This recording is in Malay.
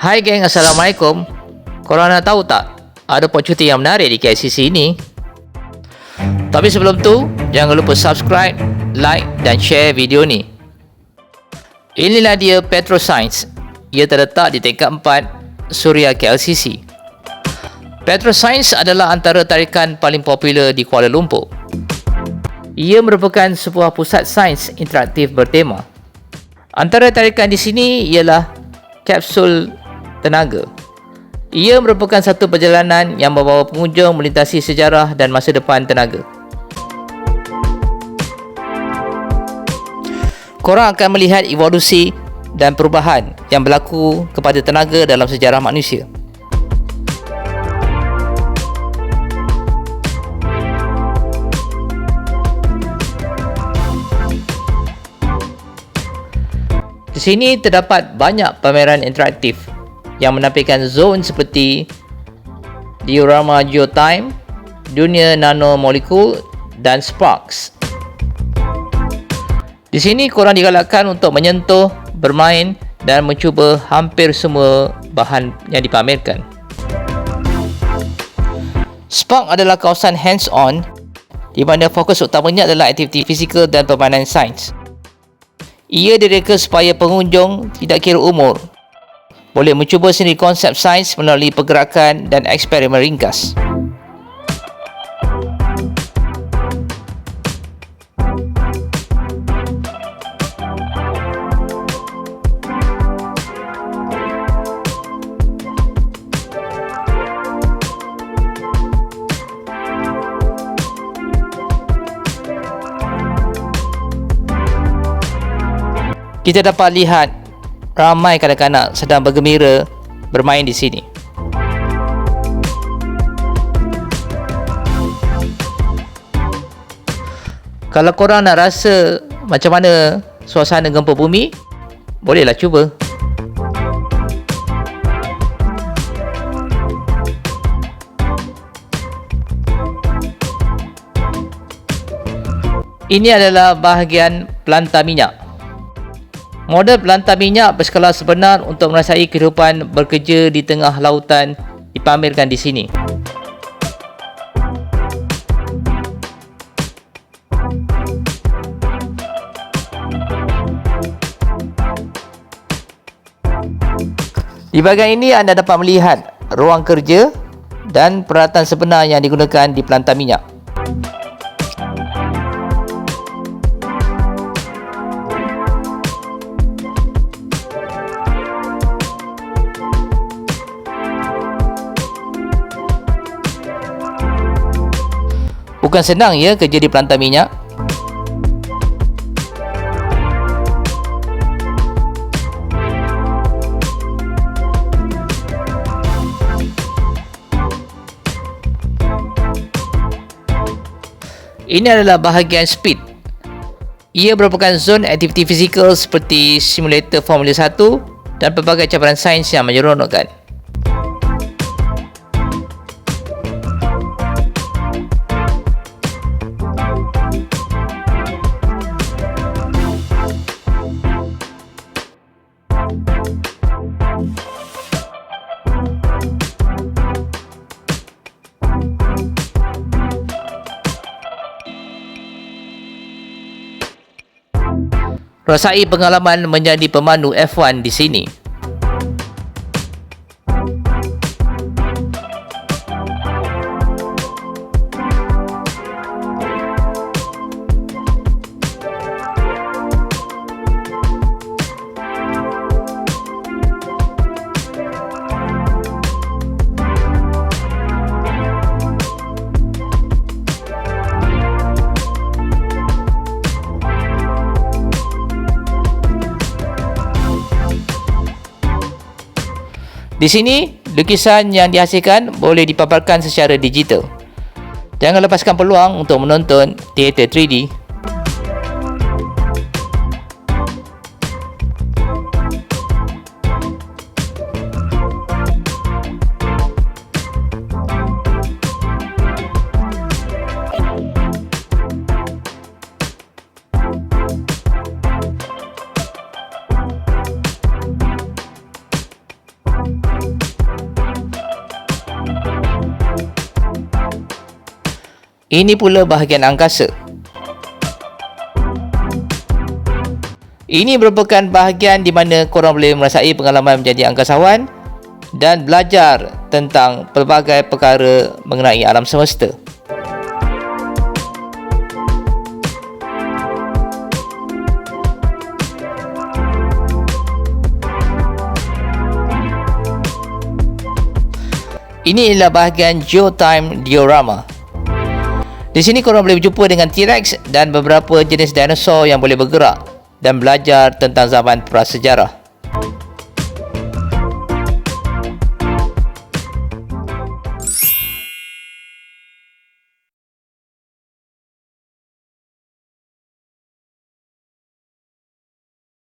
Hai geng, Assalamualaikum. Korang nak tahu tak ada pun cuti yang menarik di KCC ini? Tapi sebelum tu, jangan lupa subscribe, like dan share video ni. Inilah dia Petroscience. Ia terletak di tingkat 4 Suria KLCC. Petroscience adalah antara tarikan paling popular di Kuala Lumpur. Ia merupakan sebuah pusat sains interaktif bertema. Antara tarikan di sini ialah kapsul tenaga. Ia merupakan satu perjalanan yang membawa pengunjung melintasi sejarah dan masa depan tenaga. Korang akan melihat evolusi dan perubahan yang berlaku kepada tenaga dalam sejarah manusia. Di sini terdapat banyak pameran interaktif yang menampilkan zon seperti diorama geotime, dunia nanomolekul dan sparks. Di sini korang digalakkan untuk menyentuh, bermain dan mencuba hampir semua bahan yang dipamerkan. Spark adalah kawasan hands-on di mana fokus utamanya adalah aktiviti fizikal dan permainan sains. Ia direka supaya pengunjung tidak kira umur boleh mencuba sendiri konsep sains melalui pergerakan dan eksperimen ringkas. Kita dapat lihat ramai kanak-kanak sedang bergembira bermain di sini. Kalau korang nak rasa macam mana suasana gempa bumi, bolehlah cuba. Ini adalah bahagian pelantar minyak. Model pelantar minyak berskala sebenar untuk merasai kehidupan bekerja di tengah lautan dipamerkan di sini. Di bahagian ini anda dapat melihat ruang kerja dan peralatan sebenar yang digunakan di pelantar minyak. Bukan senang ya kerja di pelantar minyak. Ini adalah bahagian speed. Ia merupakan zon aktiviti fizikal seperti simulator Formula 1 dan pelbagai cabaran sains yang menyeronokkan. Rasai pengalaman menjadi pemandu F1 di sini. Di sini, lukisan yang dihasilkan boleh dipaparkan secara digital. Jangan lepaskan peluang untuk menonton teater 3D Ini pula bahagian angkasa. Ini merupakan bahagian di mana korang boleh merasai pengalaman menjadi angkasawan dan belajar tentang pelbagai perkara mengenai alam semesta. Ini adalah bahagian Geotime Diorama. Di sini korang boleh berjumpa dengan T-Rex dan beberapa jenis dinosaur yang boleh bergerak dan belajar tentang zaman prasejarah.